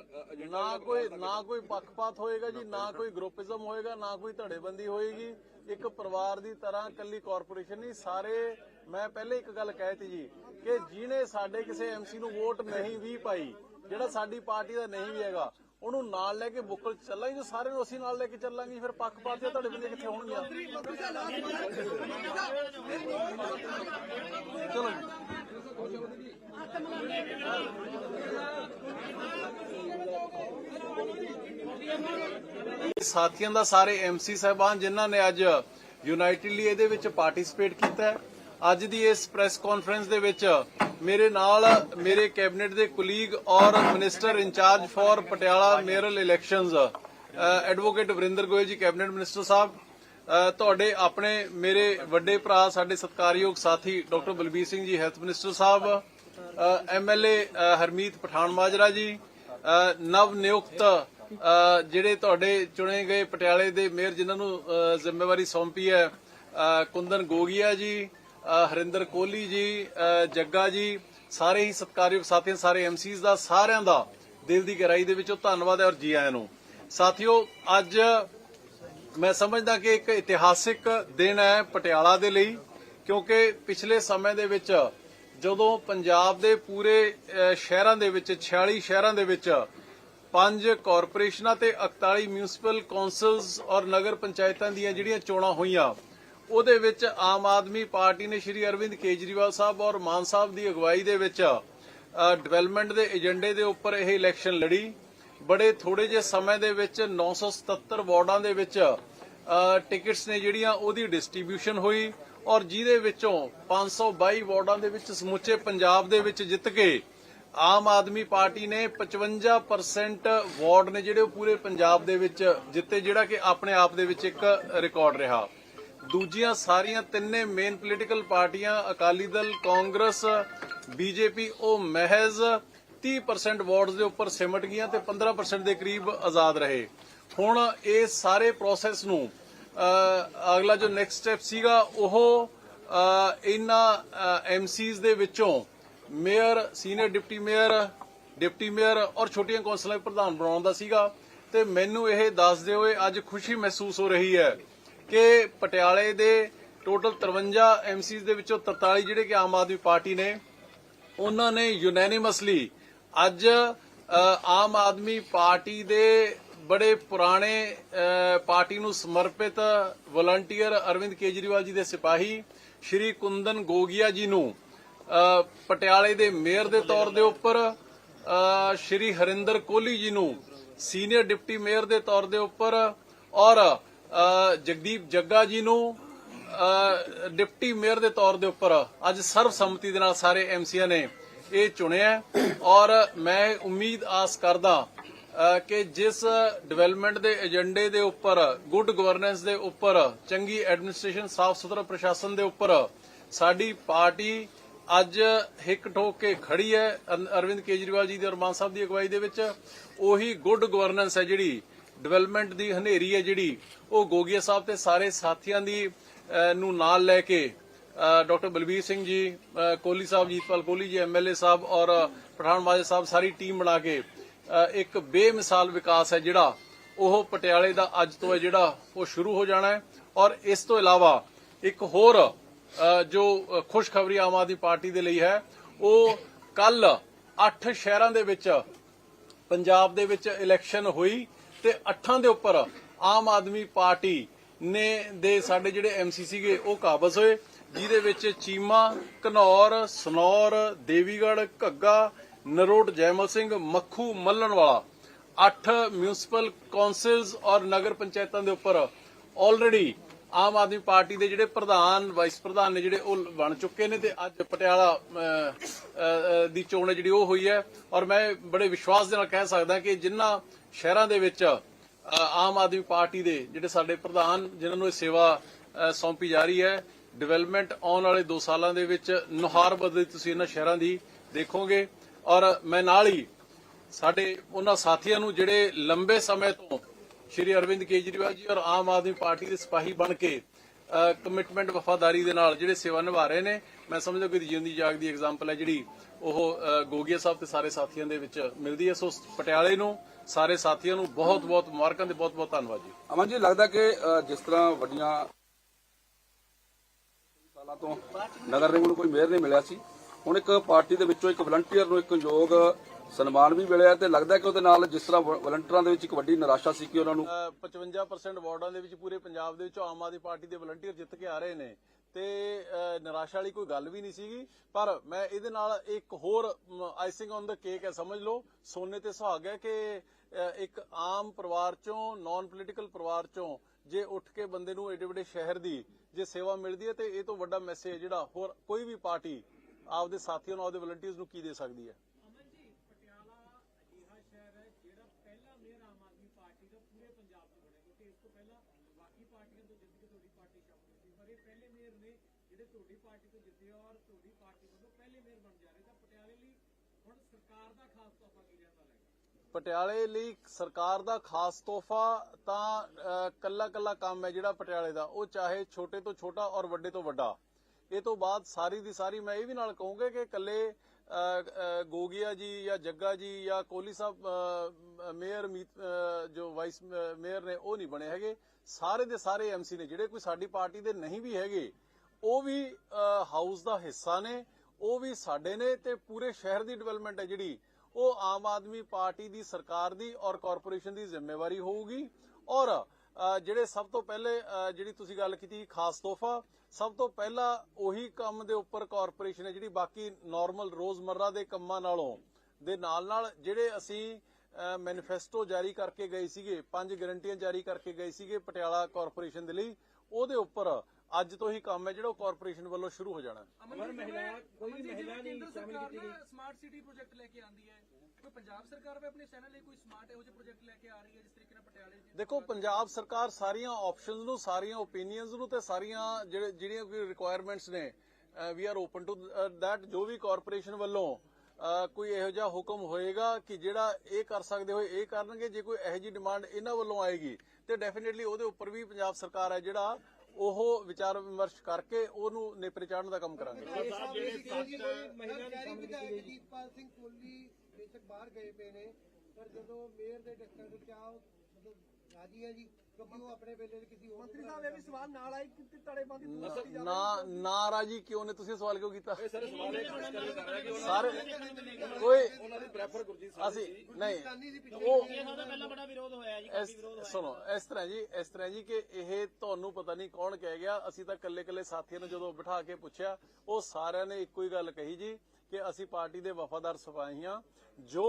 S1: ਕੋਈ ਨਾ ਕੋਈ ਪੱਖਪਾਤ ਹੋਏਗਾ ਜੀ ਨਾ ਕੋਈ ਗਰੁੱਪਿਜ਼ਮ ਹੋਏਗਾ ਨਾ ਕੋਈ ਧੜੇਬੰਦੀ ਹੋਏਗੀ। ਇੱਕ ਪਰਿਵਾਰ ਦੀ ਤਰ੍ਹਾਂ ਕੱਲੀ ਕਾਰਪੋਰੇਸ਼ਨ ਨਹੀਂ, ਸਾਰੇ, ਮੈਂ ਪਹਿਲੇ ਇੱਕ ਗੱਲ ਕਹਿ ਤੀ ਜੀ ਕਿ ਜਿਹਨੇ ਸਾਡੇ ਕਿਸੇ ਐਮਸੀ ਨੂੰ ਵੋਟ ਨਹੀਂ ਵੀ ਪਾਈ, ਜਿਹੜਾ ਸਾਡੀ ਪਾਰਟੀ ਦਾ ਨਹੀਂ ਵੀ ਹੈਗਾ ਉਹਨੂੰ ਨਾਲ ਲੈ ਕੇ ਬੁੱਕਲ ਚੱਲਾਂਗੇ ਜੋ ਸਾਰੇ ਨੂੰ ਅਸੀਂ ਨਾਲ ਲੈ ਕੇ ਚੱਲਾਂਗੇ ਫਿਰ ਪੱਖਪਾਤ ਤੇ ਧੜੇਬੰਦੀ ਕਿੱਥੇ ਹੋਣਗੀਆਂ ਚਲੋ ਸਾਥੀਆਂ ਦਾ ਸਾਰੇ ਐਮਸੀ ਸਾਹਿਬਾਨ ਜਿਨ੍ਹਾਂ ਨੇ ਅੱਜ ਯੂਨਾਈਟਿਡਲੀ ਇਹਦੇ ਵਿੱਚ ਪਾਰਟਿਸਿਪੇਟ ਕੀਤਾ ਹੈ। ਅੱਜ ਦੀ ਇਸ ਪ੍ਰੈਸ ਕਾਨਫਰੰਸ ਦੇ ਵਿੱਚ ਮੇਰੇ ਨਾਲ ਮੇਰੇ ਕੈਬਨਿਟ ਦੇ ਕੁਲੀਗ ਔਰ minister incharge for Patiala mayoral elections advocate Varinder Goyal ji, cabinet minister ਸਾਹਿਬ ਤੁਹਾਡੇ ਆਪਣੇ ਮੇਰੇ ਵੱਡੇ ਭਰਾ, ਸਾਡੇ ਸਤਿਕਾਰਯੋਗ ਸਾਥੀ doctor Balbir Singh ji health minister sahib MLA Harmeet Pathan Majra ji ਨਵ ਨਿਯੁਕਤ ਜਿਹੜੇ ਤੁਹਾਡੇ ਚੁਣੇ ਗਏ ਪਟਿਆਲੇ ਦੇ ਮੇਅਰ ਜਿਨ੍ਹਾਂ ਨੂੰ ਜ਼ਿੰਮੇਵਾਰੀ ਸੌਂਪੀ ਹੈ ਕੁੰਦਨ ਗੋਗੀਆ ਜੀ ਹਰਿੰਦਰ ਕੋਹਲੀ ਜੀ ਜੱਗਾ ਜੀ, ਸਾਰੇ ਹੀ ਸਤਿਕਾਰਯੋਗ ਸਾਥੀਆਂ, ਸਾਰੇ ਐਮਸੀਜ਼ ਦਾ, ਸਾਰਿਆਂ ਦਾ ਦਿਲ ਦੀ ਗਹਿਰਾਈ ਦੇ ਵਿੱਚੋਂ ਧੰਨਵਾਦ ਹੈ ਔਰ ਜੀ ਆਇਆਂ ਨੂੰ। ਸਾਥੀਓ, ਅੱਜ ਮੈਂ ਸਮਝਦਾ ਕਿ ਇੱਕ ਇਤਿਹਾਸਿਕ ਦਿਨ ਹੈ ਪਟਿਆਲਾ ਦੇ ਲਈ, ਕਿਉਂਕਿ ਪਿਛਲੇ ਸਮੇਂ ਦੇ ਵਿੱਚ ਜਦੋਂ ਪੰਜਾਬ ਦੇ ਪੂਰੇ ਸ਼ਹਿਰਾਂ ਦੇ ਵਿੱਚ 46 ਸ਼ਹਿਰਾਂ ਦੇ ਵਿੱਚ ਪੰਜ ਕਾਰਪੋਰੇਸ਼ਨਾਂ ਤੇ 41 ਮਿਊਨਿਸਪਲ ਕੌਂਸਲਸ ਔਰ ਨਗਰ ਪੰਚਾਇਤਾਂ ਦੀਆਂ ਜਿਹੜੀਆਂ ਚੋਣਾਂ ਹੋਈਆਂ ਉਹਦੇ ਵਿੱਚ ਆਮ ਆਦਮੀ ਪਾਰਟੀ ਨੇ ਸ਼੍ਰੀ ਅਰਵਿੰਦ ਕੇਜਰੀਵਾਲ ਸਾਹਿਬ ਔਰ ਮਾਨ ਸਾਹਿਬ ਦੀ ਅਗਵਾਈ ਦੇ ਵਿੱਚ ਡਿਵੈਲਪਮੈਂਟ ਦੇ ਏਜੰਡੇ ਦੇ ਉੱਪਰ ਇਹ ਇਲੈਕਸ਼ਨ ਲੜੀ। ਬੜੇ ਥੋੜੇ ਜਿਹੇ ਸਮੇਂ ਦੇ ਵਿੱਚ 977 ਵਾਰਡਾਂ ਦੇ ਵਿੱਚ ਟਿਕਟਸ ਨੇ ਜਿਹੜੀਆਂ ਉਹਦੀ ਡਿਸਟ੍ਰੀਬਿਊਸ਼ਨ ਹੋਈ ਔਰ ਜਿਹਦੇ ਵਿੱਚੋਂ 522 ਵਾਰਡਾਂ ਦੇ ਵਿੱਚ ਸਮੁੱਚੇ ਪੰਜਾਬ ਦੇ ਵਿੱਚ ਜਿੱਤ ਕੇ ਆਮ ਆਦਮੀ ਪਾਰਟੀ ਨੇ 55% ਵਾਰਡ ਨੇ ਜਿਹੜੇ ਉਹ ਪੂਰੇ ਪੰਜਾਬ ਦੇ ਵਿੱਚ ਜਿੱਤੇ, ਜਿਹੜਾ ਕਿ ਆਪਣੇ ਆਪ ਦੇ ਵਿੱਚ ਇੱਕ ਰਿਕਾਰਡ ਰਿਹਾ। ਦੂਜੀਆਂ ਸਾਰੀਆਂ ਤਿੰਨੇ ਮੇਨ ਪੋਲੀਟੀਕਲ ਪਾਰਟੀਆਂ ਅਕਾਲੀ ਦਲ ਕਾਂਗਰਸ ਬੀਜੇਪੀ ਉਹ ਮਹਿਜ਼ 30% ਵਾਰਡਸ ਦੇ ਉੱਪਰ ਸਿਮਟ ਗਈਆਂ ਤੇ 15% ਦੇ ਕਰੀਬ ਆਜ਼ਾਦ ਰਹੇ। ਹੁਣ ਇਹ ਸਾਰੇ ਪ੍ਰੋਸੈਸ ਨੂੰ ਅਗਲਾ ਜੋ ਨੈਕਸਟ ਸਟੈਪ ਸੀਗਾ ਉਹ ਅਹ, ਇਹਨਾਂ ਐਮਸੀਜ਼ ਦੇ ਵਿੱਚੋਂ mayor senior deputy mayor deputy mayor ਔਰ ਛੋਟੀਆਂ ਕੌਂਸਲਾਂ ਦੇ ਪ੍ਰਧਾਨ ਬਣਾਉਣ ਦਾ ਸੀਗਾ। ਤੇ ਮੈਨੂੰ ਇਹ ਦੱਸਦੇ ਹੋਏ ਅੱਜ ਖੁਸ਼ੀ ਮਹਿਸੂਸ ਹੋ ਰਹੀ ਹੈ ਕਿ ਪਟਿਆਲੇ ਦੇ ਟੋਟਲ 53 ਐਮਸੀਜ਼ ਦੇ ਵਿੱਚੋਂ 43 ਜਿਹੜੇ ਕਿ ਆਮ ਆਦਮੀ ਪਾਰਟੀ ਨੇ, ਉਹਨਾਂ ਨੇ ਯੂਨੈਨਿਮਸਲੀ ਅੱਜ ਆਮ ਆਦਮੀ ਪਾਰਟੀ ਦੇ ਬੜੇ ਪੁਰਾਣੇ ਪਾਰਟੀ ਨੂੰ ਸਮਰਪਿਤ ਵਲੰਟੀਅਰ ਅਰਵਿੰਦ ਕੇਜਰੀਵਾਲ ਜੀ ਦੇ ਸਿਪਾਹੀ, ਸ਼੍ਰੀ ਕੁੰਦਨ ਗੋਗਿਆ ਜੀ ਨੂੰ ਪਟਿਆਲੇ ਦੇ ਮੇਅਰ ਦੇ ਤੌਰ ਦੇ ਉੱਪਰ ਸ਼੍ਰੀ ਹਰਿੰਦਰ ਕੋਹਲੀ ਜੀ ਨੂੰ ਸੀਨੀਅਰ ਡਿਪਟੀ ਮੇਅਰ ਦੇ ਤੌਰ ਦੇ ਉੱਪਰ ਔਰ ਜਗਦੀਪ ਜੱਗਾ ਜੀ ਨੂੰ ਡਿਪਟੀ ਮੇਅਰ ਦੇ ਤੌਰ ਦੇ ਉੱਪਰ ਅੱਜ ਸਰਬਸੰਮਤੀ ਦੇ ਨਾਲ ਸਾਰੇ ਐਮਸੀਆਂ ਨੇ ਇਹ ਚੁਣਿਆ ਔਰ ਮੈਂ ਉਮੀਦ ਆਸ ਕਰਦਾ ਕਿ ਜਿਸ ਡਿਵੈਲਪਮੈਂਟ ਦੇ ਏਜੰਡੇ ਦੇ ਉੱਪਰ, ਗੁੱਡ ਗਵਰਨੈਂਸ ਦੇ ਉੱਪਰ, ਚੰਗੀ ਐਡਮਿਨਿਸਟ੍ਰੇਸ਼ਨ ਸਾਫ਼ ਸੁਥਰਾ ਪ੍ਰਸ਼ਾਸਨ ਦੇ ਉੱਪਰ ਸਾਡੀ ਪਾਰਟੀ ਅੱਜ ਹਿੱਕ ਠੋਕ ਕੇ ਖੜੀ ਹੈ। ਅਰਵਿੰਦ ਕੇਜਰੀਵਾਲ ਜੀ ਦੀ ਔਰ ਮਾਨ ਸਾਹਿਬ ਦੀ ਅਗਵਾਈ ਦੇ ਵਿੱਚ ਉਹੀ ਗੁੱਡ ਗਵਰਨੈਂਸ ਹੈ ਜਿਹੜੀ ਡਿਵੈਲਪਮੈਂਟ ਦੀ ਹਨੇਰੀ ਹੈ ਜਿਹੜੀ ਉਹ ਗੋਗੀਆ ਸਾਹਿਬ ਤੇ ਸਾਰੇ ਸਾਥੀਆਂ ਦੀ ਨੂੰ ਨਾਲ ਲੈ ਕੇ ਅ, ਡਾਕਟਰ ਬਲਬੀਰ ਸਿੰਘ ਜੀ ਅ, ਕੋਹਲੀ ਸਾਹਿਬ ਜੀਤਪਾਲ ਕੋਹਲੀ ਜੀ ਐਮਐਲਏ ਸਾਹਿਬ ਔਰ ਪਠਾਨ ਮਾਜੇ ਸਾਹਿਬ ਸਾਰੀ ਟੀਮ ਬਣਾ ਕੇ ਅ, ਇੱਕ ਬੇਮਿਸਾਲ ਵਿਕਾਸ ਹੈ ਜਿਹੜਾ ਉਹ ਪਟਿਆਲੇ ਦਾ ਅੱਜ ਤੋਂ ਹੈ ਜਿਹੜਾ ਉਹ ਸ਼ੁਰੂ ਹੋ ਜਾਣਾ ਹੈ। ਔਰ ਇਸ ਤੋਂ ਇਲਾਵਾ ਇੱਕ ਹੋਰ ਜੋ ਖੁਸ਼ਖਬਰੀ ਆਮ ਆਦਮੀ ਪਾਰਟੀ ਦੇ ਲਈ ਹੈ ਉਹ ਕੱਲ 8 ਸ਼ਹਿਰਾਂ ਦੇ ਵਿੱਚ ਪੰਜਾਬ ਦੇ ਵਿੱਚ ਇਲੈਕਸ਼ਨ ਹੋਈ। ਤੇ ਅੱਠਾਂ ਦੇ ਉੱਪਰ ਆਮ ਆਦਮੀ ਪਾਰਟੀ ਨੇ ਦੇ ਸਾਡੇ ਜਿਹੜੇ ਐਮਸੀ ਸੀਗੇ, ਉਹ ਕਾਬਜ਼ ਹੋਏ, ਜਿਹਦੇ ਵਿੱਚ ਚੀਮਾ, ਘਨੌਰ, ਸਨੌਰ ਦੇਵੀਗੜ ਘੱਗਾ, ਨਰੋਟ, ਜੈਮਲ ਸਿੰਘ, ਮੱਖੂ ਮੱਲਣ ਵਾਲਾ ਅੱਠ ਮਿਊਨਿਸਪਲ ਕੌਂਸਲਸ ਔਰ ਨਗਰ ਪੰਚਾਇਤਾਂ ਦੇ ਉੱਪਰ ਆਲਰੇਡੀ ਆਮ ਆਦਮੀ ਪਾਰਟੀ ਦੇ ਜਿਹੜੇ ਪ੍ਰਧਾਨ ਵਾਈਸ ਪ੍ਰਧਾਨ ਨੇ ਜਿਹੜੇ ਉਹ ਬਣ ਚੁੱਕੇ ਨੇ ਤੇ ਅੱਜ ਪਟਿਆਲਾ ਦੀ ਚੋਣ ਜਿਹੜੀ ਉਹ ਹੋਈ ਹੈ। ਔਰ ਮੈਂ ਬੜੇ ਵਿਸ਼ਵਾਸ ਦੇ ਨਾਲ ਕਹਿ ਸਕਦਾ ਕਿ ਜਿਨ੍ਹਾਂ ਸ਼ਹਿਰਾਂ ਦੇ ਵਿੱਚ ਆਮ ਆਦਮੀ ਪਾਰਟੀ ਦੇ ਜਿਹੜੇ ਸਾਡੇ ਪ੍ਰਧਾਨ ਜਿਨ੍ਹਾਂ ਨੂੰ ਇਹ ਸੇਵਾ ਸੌਂਪੀ ਜਾ ਰਹੀ ਹੈ ਡਿਵੈਲਪਮੈਂਟ ਆਉਣ ਵਾਲੇ 2 ਸਾਲਾਂ ਦੇ ਵਿੱਚ ਨੁਹਾਰ ਬਦਲੀ ਤੁਸੀਂ ਇਹਨਾਂ ਸ਼ਹਿਰਾਂ ਦੀ ਦੇਖੋਗੇ। ਔਰ ਮੈਂ ਨਾਲ ਹੀ ਸਾਡੇ ਉਹਨਾਂ ਸਾਥੀਆਂ ਨੂੰ ਜਿਹੜੇ ਲੰਬੇ ਸਮੇਂ ਤੋਂ ਸ਼੍ਰੀ ਅਰਵਿੰਦ ਕੇਜਰੀਵਾਲ ਜੀ ਔਰ ਆਮ ਆਦਮੀ ਪਾਰਟੀ ਦੇ ਸਿਪਾਹੀ ਬਣ ਕੇ ਕਮਿਟਮੈਂਟ ਵਫਾਦਾਰੀ ਦੇ ਨਾਲ ਜਿਹੜੇ ਸੇਵਾ ਨਿਭਾ ਰਹੇ ਨੇ ਮੈਂ ਸਮਝਦਾ ਕਿ ਜਿਉਂਦੀ ਜਾਗਦੀ ਐਗਜ਼ਾਮਪਲ ਹੈ ਜਿਹੜੀ ਉਹ ਅ, ਗੋਗੀਆ ਸਾਹਿਬ ਤੇ ਸਾਰੇ ਸਾਥੀਆਂ ਦੇ ਵਿੱਚ ਮਿਲਦੀ ਹੈ। ਸੋ ਪਟਿਆਲੇ ਨੂੰ ਸਾਰੇ ਸਾਥੀਆਂ ਨੂੰ ਬਹੁਤ ਬਹੁਤ ਮੁਬਾਰਕਾਂ ਤੇ ਬਹੁਤ ਬਹੁਤ ਧੰਨਵਾਦ ਜੀ।
S2: ਅਮਨ ਜੀ ਲੱਗਦਾ ਕਿ ਜਿਸ ਤਰ੍ਹਾਂ ਵੱਡੀਆਂ ਸਾਲਾਂ ਤੋਂ ਨਗਰ ਨਿਗਮ ਨੂੰ ਕੋਈ ਮੇਅਰ ਨਹੀਂ ਮਿਲਿਆ ਸੀ ਹੁਣ ਇੱਕ ਪਾਰਟੀ ਦੇ ਵਿੱਚੋਂ ਇੱਕ ਵਲੰਟੀਅਰ ਨੂੰ ਇੱਕ ਯੋਗ ਸਨਮਾਨ ਵੀ ਮਿਲਿਆ ਤੇ ਲੱਗਦਾ ਕਿ ਉਹਦੇ ਨਾਲ ਜਿਸ ਤਰ੍ਹਾਂ ਵਲੰਟੀਅਰਾਂ ਦੇ ਵਿੱਚ ਇੱਕ ਵੱਡੀ ਨਿਰਾਸ਼ਾ ਸੀ ਕਿ ਉਹਨਾਂ ਨੂੰ
S1: ਅ, 55% ਵਾਰਡਾਂ ਦੇ ਵਿੱਚ ਪੂਰੇ ਪੰਜਾਬ ਦੇ ਵਿੱਚੋਂ ਆਮ ਆਦਮੀ ਪਾਰਟੀ ਦੇ ਵਲੰਟੀਅਰ ਜਿੱਤ ਕੇ ਆ ਰਹੇ ਨੇ। ਤੇ ਨਿਰਾਸ਼ਾ ਵਾਲੀ ਕੋਈ ਗੱਲ ਵੀ ਨਹੀਂ ਸੀਗੀ। ਪਰ ਮੈਂ ਇਹਦੇ ਨਾਲ ਇੱਕ ਹੋਰ ਆਈਸਿੰਗ ਔਨ ਦਾ ਕੇਕ ਹੈ, ਸਮਝ ਲਓ। ਸੋਨੇ ਤੇ ਸੁਹਾਗ ਹੈ ਕਿ ਇੱਕ ਆਮ ਪਰਿਵਾਰ ਚੋਂ ਨਾਨ ਪੋਲੀਟੀਕਲ ਪਰਿਵਾਰ ਚੋਂ ਜੇ ਉੱਠ ਕੇ ਬੰਦੇ ਨੂੰ ਏਡੇ ਵੱਡੇ ਸ਼ਹਿਰ ਦੀ ਜੇ ਸੇਵਾ ਮਿਲਦੀ ਹੈ ਤੇ ਇਹ ਤੋਂ ਵੱਡਾ ਮੈਸੇਜ ਜਿਹੜਾ ਹੋਰ ਕੋਈ ਵੀ ਪਾਰਟੀ ਆਪਦੇ ਸਾਥੀਆਂ ਨੂੰ, ਆਪਦੇ ਵਲੰਟੀਅਰਸ ਨੂੰ ਕੀ ਦੇ ਸਕਦੀ ਹੈ?
S3: ਪਾਰਟੀ ਦਾ ਪੂਰੇ ਪੰਜਾਬ 'ਚ ਬਣਿਆ, ਕਿਉਂਕਿ ਇਸ ਤੋਂ ਪਹਿਲਾਂ ਬਾਕੀ ਪਾਰਟੀਆਂ ਤੋਂ ਜਿੱਤ ਤੁਹਾਡੀ ਪਾਰਟੀ ਸ਼ਾਮਲ ਸੀ ਪਹਿਲੇ ਮੇਅਰ ਨੇ ਜਿਹੜੇ ਤੁਹਾਡੀ ਪਾਰਟੀ ਤੋਂ ਜਿੱਤੇ ਔਰ ਤੁਹਾਡੀ ਪਾਰਟੀ ਵੱਲੋਂ ਪਹਿਲੇ ਮੇਅਰ ਬਣ ਜਾ ਰਹੇ, ਤਾਂ ਪਟਿਆਲੇ ਲਈ ਹੁਣ ਸਰਕਾਰ ਦਾ ਖਾਸ ਤੋਹਫਾ ਕੀ ਰਹਿਣ ਵਾਲਾ
S1: ਪਟਿਆਲੇ ਲਈ ਸਰਕਾਰ ਦਾ ਖਾਸ ਤੋਹਫਾ ਤਾਂ ਕੱਲਾ ਕੱਲਾ ਕੰਮ ਹੈ ਜਿਹੜਾ ਪਟਿਆਲੇ ਦਾ। ਉਹ ਚਾਹੇ ਛੋਟੇ ਤੋਂ ਛੋਟਾ ਔਰ ਵੱਡੇ ਤੋਂ ਵੱਡਾ। ਇਹ ਤੋਂ ਬਾਅਦ ਸਾਰੀ ਦੀ ਸਾਰੀ ਮੈਂ ਇਹ ਵੀ ਨਾਲ ਕਹੂੰਗਾ ਕਿ ਕੱਲੇ ਗੋਗਿਆ ਜੀ ਜਾਂ ਜੱਗਾ ਜੀ ਜਾਂ ਕੋਹਲੀ ਸਾਹਿਬ ਮੇਅਰ ਜੋ ਵਾਈਸ ਮੇਅਰ ਨੇ ਉਹ ਨਹੀਂ ਬਣੇ ਹੈਗੇ। ਸਾਰੇ ਦੇ ਸਾਰੇ ਐਮਸੀ ਨੇ, ਜਿਹੜੇ ਕੋਈ ਸਾਡੀ ਪਾਰਟੀ ਦੇ ਨਹੀਂ ਵੀ ਹੈਗੇ, ਉਹ ਵੀ ਹਾਊਸ ਦਾ ਹਿੱਸਾ ਨੇ, ਉਹ ਵੀ ਸਾਡੇ ਨੇ ਤੇ ਪੂਰੇ ਸ਼ਹਿਰ ਦੀ ਡਿਵੈਲਪਮੈਂਟ ਹੈ ਜਿਹੜੀ, ਉਹ ਆਮ ਆਦਮੀ ਪਾਰਟੀ ਦੀ ਸਰਕਾਰ ਦੀ ਔਰ ਕਾਰਪੋਰੇਸ਼ਨ ਦੀ ਜ਼ਿੰਮੇਵਾਰੀ ਹੋਊਗੀ ਔਰ ਜਿਹੜੇ ਸਭ ਤੋਂ ਪਹਿਲੇ ਜਿਹੜੀ ਤੁਸੀਂ ਗੱਲ ਕੀਤੀ ਖਾਸ ਤੋਹਫਾ, ਸਭ ਤੋਂ ਪਹਿਲਾਂ ਉਹੀ ਕੰਮ ਦੇ ਉੱਪਰ ਕਾਰਪੋਰੇਸ਼ਨ ਹੈ ਜਿਹੜੀ ਬਾਕੀ ਨਾਰਮਲ ਰੋਜ਼ਮਰਰਾ ਦੇ ਕੰਮਾਂ ਨਾਲੋਂ, ਦੇ ਨਾਲ ਨਾਲ ਜਿਹੜੇ ਅਸੀਂ ਮੈਨੀਫੈਸਟੋ ਜਾਰੀ ਕਰਕੇ ਗਏ ਸੀਗੇ ਪੰਜ ਗਰੰਟੀਆਂ ਜਾਰੀ ਕਰਕੇ ਗਏ ਸੀਗੇ ਪਟਿਆਲਾ ਕਾਰਪੋਰੇਸ਼ਨ ਦੇ ਲਈ। ਉਹਦੇ ਉੱਪਰ ਅੱਜ ਤੋਂ ਹੀ ਕੰਮ ਹੈ ਜਿਹੜਾ ਉਹ ਕਾਰਪੋਰੇਸ਼ਨ ਵੱਲੋਂ ਸ਼ੁਰੂ ਹੋ ਜਾਣਾ।
S4: ਅਮਰ ਮਹਿਲਾ ਕੋਈ ਮਹਿਲਾ ਨਹੀਂ ਸ਼ਾਮਿਲ ਕੀਤੀ ਗਈ ਸਮਾਰਟ ਸਿਟੀ ਪ੍ਰੋਜੈਕਟ ਲੈ ਕੇ ਆਂਦੀ ਹੈ। ਕੋਈ ਪੰਜਾਬ ਸਰਕਾਰ ਵੀ ਆਪਣੇ ਚੈਨਲ ਲਈ ਕੋਈ ਸਮਾਰਟ ਇਹੋ ਜਿਹੇ ਪ੍ਰੋਜੈਕਟ ਲੈ ਕੇ ਆ ਰਹੀ ਹੈ ਜਿਸ ਤਰੀਕੇ ਨਾਲ ਪਟਿਆਲੇ 'ਚ
S1: ਦੇਖੋ ਪੰਜਾਬ ਸਰਕਾਰ ਸਾਰੀਆਂ ਆਪਸ਼ਨਸ ਨੂੰ ਸਾਰੀਆਂ ਓਪੀਨੀਅਨਸ ਨੂੰ ਤੇ ਸਾਰੀਆਂ ਜਿਹੜੇ ਜਿਹੜੀਆਂ ਕੋਈ ਰਿਕੁਆਇਰਮੈਂਟਸ ਨੇ we are open to that ਜੋ ਵੀ ਕਾਰਪੋਰੇਸ਼ਨ ਵੱਲੋਂ ਕੋਈ ਇਹੋ ਜਿਹਾ ਹੁਕਮ ਹੋਏਗਾ ਕਿ ਜਿਹੜਾ ਇਹ ਕਰ ਸਕਦੇ ਹੋਏ ਇਹ ਕਰਨਗੇ ਜੇ ਕੋਈ ਇਹੋ ਜਿਹੀ ਡਿਮਾਂਡ ਇਹਨਾਂ ਵੱਲੋਂ ਆਏਗੀ ਤੇ ਡੈਫੀਨਿਟਲੀ ਉਹਦੇ ਉੱਪਰ ਵੀ ਪੰਜਾਬ ਸਰਕਾਰ ਹੈ ਜਿਹੜਾ ਉਹ ਵਿਚਾਰ ਵਿਮਰਸ਼ ਕਰਕੇ ਉਹਨੂੰ ਨੇਪਰੇ ਚਾੜਨ ਦਾ ਕੰਮ ਕਰਾਂਗੇ।
S5: ਦੀਪਾਲ ਸਿੰਘ ਕੋਹਲੀ ਬੇਸ਼ੱਕ ਬਾਹਰ ਗਏ ਪਏ ਨੇ ਪਰ ਜਦੋਂ ਮੇਅਰ ਦੇ ਆ ਮਤਲਬ ਰਾਜੀ ਹੈ ਜੀ ਕਿਉਂਕਿ ਉਹ ਆਪਣੇ ਵੇਲੇ ਦੇ ਕਿਸੇ ਹੋਰ ਮੰਤਰੀ ਸਾਹਿਬ ਇਹ ਵੀ ਸਵਾਲ ਨਾਲ ਆਏ ਕਿ ਤੜੇਬੰਦੀ
S1: ਨਾ ਨਾਰਾਜੀ ਕਿਉਂ ਨੇ? ਤੁਸੀਂ ਸਵਾਲ ਕਿਉਂ ਕੀਤਾ?
S2: ਇਹ ਸਾਰੇ ਸਵਾਲ ਇਹ ਕਰ ਰਿਹਾ ਕਿ ਉਹਨਾਂ
S1: ਸਾਰੇ ਕੋਈ
S2: ਉਹਨਾਂ ਦੀ ਪ੍ਰੈਫਰ ਗੁਰਜੀਤ ਸਿੰਘ
S1: ਅਸੀਂ ਨਹੀਂ। ਉਹ
S6: ਇਹਨਾਂ ਦਾ ਪਹਿਲਾਂ ਬੜਾ ਵਿਰੋਧ ਹੋਇਆ ਜੀ
S1: ਇਸ ਸੁਣੋ ਇਸ ਤਰ੍ਹਾਂ ਜੀ ਇਸ ਤਰ੍ਹਾਂ ਜੀ ਕਿ ਇਹ ਤੁਹਾਨੂੰ ਪਤਾ ਨਹੀਂ ਕੌਣ ਕਹਿ ਗਿਆ। ਅਸੀਂ ਤਾਂ ਕੱਲੇ ਕੱਲੇ ਸਾਥੀਆਂ ਨੂੰ ਜਦੋਂ ਬਿਠਾ ਕੇ ਪੁੱਛਿਆ ਉਹ ਸਾਰਿਆਂ ਨੇ ਇੱਕੋ ਹੀ ਗੱਲ ਕਹੀ ਜੀ ਕਿ ਅਸੀਂ ਪਾਰਟੀ ਦੇ ਵਫਾਦਾਰ ਸਿਪਾਹੀ ਹਾਂ। ਜੋ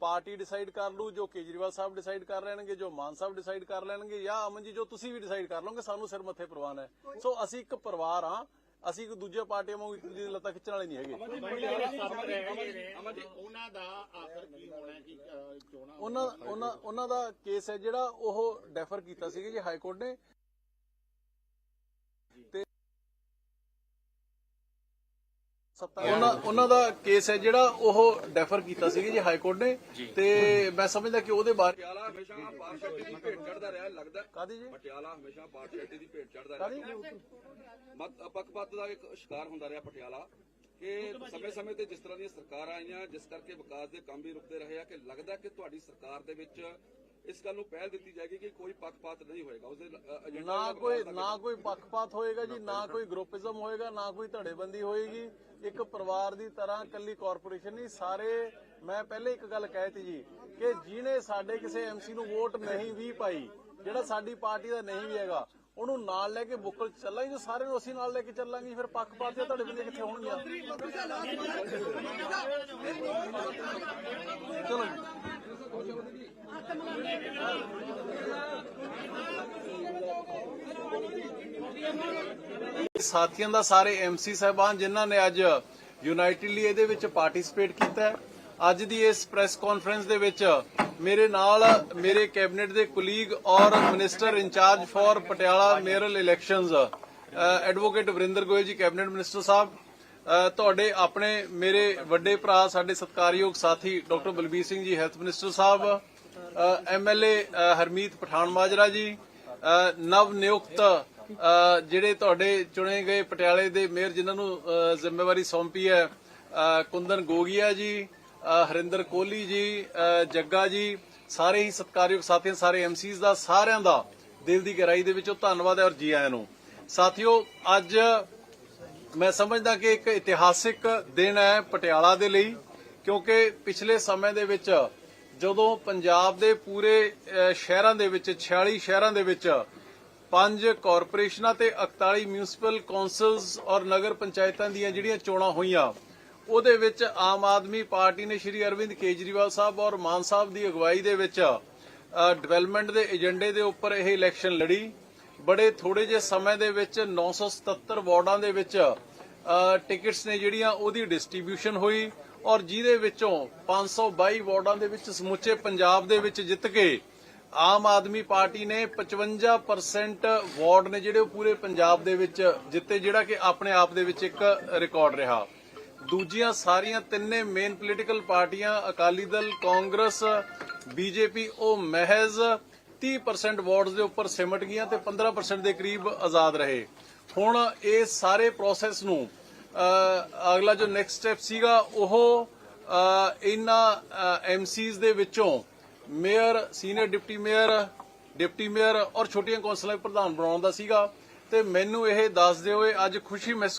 S1: ਪਾਰਟੀ ਡਿਸਾਈਡ ਕਰ ਲੂ ਜੋ ਕੇਜਰੀਵਾਲ ਸਾਹਿਬ ਡਿਸਾਈਡ ਕਰ ਲੈਣਗੇ ਜੋ ਮਾਨ ਸਾਹਿਬ ਡਿਸਾਈਡ ਕਰ ਲੈਣਗੇ ਜਾਂ ਅਮਨ ਜੀ ਜੋ ਤੁਸੀਂ ਵੀ ਡਿਸਾਈਡ ਕਰ ਲਓਗੇ ਸਾਨੂੰ ਸਿਰ ਮੱਥੇ ਪ੍ਰਵਾਨ ਹੈ। ਸੋ ਅਸੀਂ ਇੱਕ ਪਰਿਵਾਰ ਹਾਂ ਅਸੀਂ ਇੱਕ ਦੂਜੇ ਪਾਰਟੀਆਂ ਵਾਂਗੂ ਇੱਕ ਦੂਜੇ ਦੀ ਲੱਤਾਂ ਖਿੱਚਣ ਵਾਲੇ ਨਹੀਂ ਹੈਗੇ।
S6: ਉਹਨਾਂ ਦਾ ਆਖਰ ਕੀ ਹੋਣਾ ਹੈ ਕਿ ਅਹ, ਚੋਣਾਂ
S1: ਉਹਨਾਂ ਉਹਨਾਂ ਉਹਨਾਂ ਦਾ ਕੇਸ ਹੈ ਜਿਹੜਾ ਉਹ ਡੈਫਰ ਕੀਤਾ ਸੀਗਾ ਜੀ ਹਾਈ ਕੋਰਟ ਨੇ। ਤੇ ਉਹਨਾਂ ਉਹਨਾਂ ਦਾ ਕੇਸ ਹੈ ਜਿਹੜਾ ਉਹ ਡੈਫਰ ਕੀਤਾ ਸੀਗਾ ਜੀ ਹਾਈ ਕੋਰਟ ਨੇ ਤੇ ਮੈਂ ਸਮਝਦਾ ਕਿ ਉਹਦੇ ਬਾਰੇ
S2: ਪਟਿਆਲਾ ਹਮੇਸ਼ਾ ਦੀ ਭੇਟ ਚੜਦਾ ਰਿਹਾ ਲੱਗਦਾ।
S1: ਕਾਦੀ ਜੀ?
S2: ਪਟਿਆਲਾ ਹਮੇਸ਼ਾ ਪਾਰਸ਼ੈਲਿਟੀ ਦੀ ਭੇਟ ਚੜਦਾ
S1: ਕਾਦੀ
S2: ਰਿਹਾ ਮਤ ਪੱਖਪਾਤ ਦਾ ਇੱਕ ਸ਼ਿਕਾਰ ਹੁੰਦਾ ਰਿਹਾ ਪਟਿਆਲਾ ਕਿ ਸਮੇਂ-ਸਮੇਂ ਤੇ ਜਿਸ ਤਰ੍ਹਾਂ ਦੀਆਂ ਸਰਕਾਰਾਂ ਆਈਆਂ ਜਿਸ ਕਰਕੇ ਵਿਕਾਸ ਦੇ ਕੰਮ ਵੀ ਰੁਕਦੇ ਰਹੇ ਆ ਕਿ ਲੱਗਦਾ ਕਿ ਤੁਹਾਡੀ ਸਰਕਾਰ ਦੇ ਵਿੱਚ ਇਸ ਗੱਲ ਨੂੰ ਪਹਿਲ ਦਿੱਤੀ ਜਾਏਗੀ ਕਿ ਕੋਈ ਪੱਖਪਾਤ ਨਹੀਂ ਹੋਏਗਾ। ਉਸਦੇ ਏਜੰਡਾ
S1: ਨਾ ਕੋਈ ਨਾ ਕੋਈ ਪੱਖਪਾਤ ਹੋਏਗਾ ਜੀ ਨਾ ਕੋਈ ਗਰੁੱਪਿਜ਼ਮ ਹੋਏਗਾ ਨਾ ਕੋਈ ਧੜੇਬੰਦੀ ਹੋਏਗੀ। ਇੱਕ ਪਰਿਵਾਰ ਦੀ ਤਰ੍ਹਾਂ ਕੱਲੀ ਕਾਰਪੋਰੇਸ਼ਨ ਨਹੀਂ ਸਾਰੇ ਮੈਂ ਪਹਿਲੇ ਇੱਕ ਗੱਲ ਕਹਿਤੀ ਜੀ ਕਿ ਜਿਹਨੇ ਸਾਡੇ ਕਿਸੇ ਐਮਸੀ ਨੂੰ ਵੋਟ ਨਹੀਂ ਵੀ ਪਾਈ ਜਿਹੜਾ ਸਾਡੀ ਪਾਰਟੀ ਦਾ ਨਹੀਂ ਵੀ ਹੈਗਾ ਉਹਨੂੰ ਨਾਲ ਲੈ ਕੇ ਬੁੱਕਲ ਚੱਲਾਂਗੇ ਜੋ ਸਾਰੇ ਨੂੰ ਅਸੀਂ ਨਾਲ ਲੈ ਕੇ ਚੱਲਾਂਗੇ ਫਿਰ ਪੱਖਪਾਤ ਜਾਂ ਧੜੇਬੰਦੀ ਕਿੱਥੇ ਹੋਣਗੀਆਂ? ਚਲੋ ਜੀ। ਸਾਥੀਆਂ ਦਾ ਸਾਰੇ ਐਮਸੀ ਸਾਹਿਬਾਨ ਜਿਨ੍ਹਾਂ ਨੇ ਅੱਜ ਯੂਨਾਈਟਿਡਲੀ ਇਹਦੇ ਵਿੱਚ ਪਾਰਟਿਸਿਪੇਟ ਕੀਤਾ ਹੈ। ਅੱਜ ਦੀ ਇਸ ਪ੍ਰੈਸ ਕਾਨਫਰੰਸ ਦੇ ਵਿੱਚ ਮੇਰੇ ਨਾਲ ਮੇਰੇ ਕੈਬਨਿਟ ਦੇ ਕੁਲੀਗ ਔਰ minister incharge for Patiala mayoral elections advocate Varinder Goyal ji cabinet minister ਸਾਹਿਬ ਤੁਹਾਡੇ ਆਪਣੇ ਮੇਰੇ ਵੱਡੇ ਭਰਾ, ਸਾਡੇ ਸਤਿਕਾਰਯੋਗ ਸਾਥੀ doctor Balbir Singh ji health minister sahib MLA Harmeet Pathan Majra ji ਨਵ ਨਿਯੁਕਤ ਜਿਹੜੇ ਤੁਹਾਡੇ ਚੁਣੇ ਗਏ ਪਟਿਆਲੇ ਦੇ ਮੇਅਰ ਜਿਨ੍ਹਾਂ ਨੂੰ ਜ਼ਿੰਮੇਵਾਰੀ ਸੌਂਪੀ ਹੈ ਕੁੰਦਨ ਗੋਗੀਆ ਜੀ ਹਰਿੰਦਰ ਕੋਹਲੀ ਜੀ ਜੱਗਾ ਜੀ, ਸਾਰੇ ਹੀ ਸਤਿਕਾਰਯੋਗ ਸਾਥੀਆਂ, ਸਾਰੇ ਐਮਸੀਜ਼ ਦਾ, ਸਾਰਿਆਂ ਦਾ ਦਿਲ ਦੀ ਗਹਿਰਾਈ ਦੇ ਵਿੱਚੋਂ ਧੰਨਵਾਦ ਹੈ ਔਰ ਜੀ ਆਇਆਂ ਨੂੰ। ਸਾਥੀਓ, ਅੱਜ ਮੈਂ ਸਮਝਦਾ ਕਿ ਇੱਕ ਇਤਿਹਾਸਿਕ ਦਿਨ ਹੈ ਪਟਿਆਲਾ ਦੇ ਲਈ, ਕਿਉਂਕਿ ਪਿਛਲੇ ਸਮੇਂ ਦੇ ਵਿੱਚ ਜਦੋਂ ਪੰਜਾਬ ਦੇ ਪੂਰੇ ਸ਼ਹਿਰਾਂ ਦੇ ਵਿੱਚ 46 ਸ਼ਹਿਰਾਂ ਦੇ ਵਿੱਚ ਪੰਜ ਕਾਰਪੋਰੇਸ਼ਨਾਂ ਤੇ 41 ਮਿਊਨਿਸਪਲ ਕੌਂਸਲਸ ਔਰ ਨਗਰ ਪੰਚਾਇਤਾਂ ਦੀਆਂ ਜਿਹੜੀਆਂ ਚੋਣਾਂ ਹੋਈਆਂ, ਉਹਦੇ ਵਿੱਚ ਆਮ ਆਦਮੀ ਪਾਰਟੀ ਨੇ ਸ਼੍ਰੀ ਅਰਵਿੰਦ ਕੇਜਰੀਵਾਲ ਸਾਹਿਬ ਔਰ ਮਾਨ ਸਾਹਿਬ ਦੀ ਅਗਵਾਈ ਦੇ ਵਿੱਚ ਡਿਵੈਲਪਮੈਂਟ ਦੇ ਏਜੰਡੇ ਦੇ ਉੱਪਰ ਇਹ ਇਲੈਕਸ਼ਨ ਲੜੀ। ਬੜੇ ਥੋੜੇ ਜਿਹੇ ਸਮੇਂ ਦੇ ਵਿੱਚ 977 ਵਾਰਡਾਂ ਦੇ ਵਿੱਚ ਟਿਕਟਸ ਨੇ ਜਿਹੜੀਆਂ ਉਹਦੀ ਡਿਸਟ੍ਰੀਬਿਊਸ਼ਨ ਹੋਈ। ਔਰ ਜਿਹਦੇ ਵਿੱਚੋਂ 522 ਵਾਰਡਾਂ ਦੇ ਵਿੱਚ ਸਮੁੱਚੇ ਪੰਜਾਬ ਦੇ ਵਿੱਚ ਜਿੱਤ ਕੇ ਆਮ ਆਦਮੀ ਪਾਰਟੀ ਨੇ 55% ਵਾਰਡ ਨੇ ਜਿਹੜੇ ਉਹ ਪੂਰੇ ਪੰਜਾਬ ਦੇ ਵਿੱਚ ਜਿੱਤੇ, ਜਿਹੜਾ ਕਿ ਆਪਣੇ ਆਪ ਦੇ ਵਿੱਚ ਇੱਕ ਰਿਕਾਰਡ ਰਿਹਾ। ਦੂਜੀਆਂ ਸਾਰੀਆਂ ਤਿੰਨੇ ਮੇਨ ਪੋਲੀਟੀਕਲ ਪਾਰਟੀਆਂ, ਅਕਾਲੀ ਦਲ, ਕਾਂਗਰਸ ਬੀਜੇਪੀ ਉਹ ਮਹਿਜ਼ 30% ਵਾਰਡਸ ਦੇ ਉੱਪਰ ਸਿਮਟ ਗਈਆਂ ਤੇ 15% ਦੇ ਕਰੀਬ ਆਜ਼ਾਦ ਰਹੇ। ਹੁਣ ਇਹ ਸਾਰੇ ਪ੍ਰੋਸੈਸ ਨੂੰ ਅਗਲਾ ਜੋ ਨੈਕਸਟ ਸਟੈਪ ਸੀਗਾ ਉਹ ਅਹ, ਇਹਨਾਂ ਐਮਸੀਜ਼ ਦੇ ਵਿੱਚੋਂ mayor senior deputy mayor deputy mayor ਔਰ ਛੋਟੀਆਂ ਕੌਂਸਲਾਂ ਦੇ ਪ੍ਰਧਾਨ ਬਣਾਉਣ ਦਾ ਸੀਗਾ। ਤੇ ਮੈਨੂੰ ਇਹ ਦੱਸਦੇ ਹੋਏ ਅੱਜ ਖੁਸ਼ੀ ਮਹਿਸੂਸ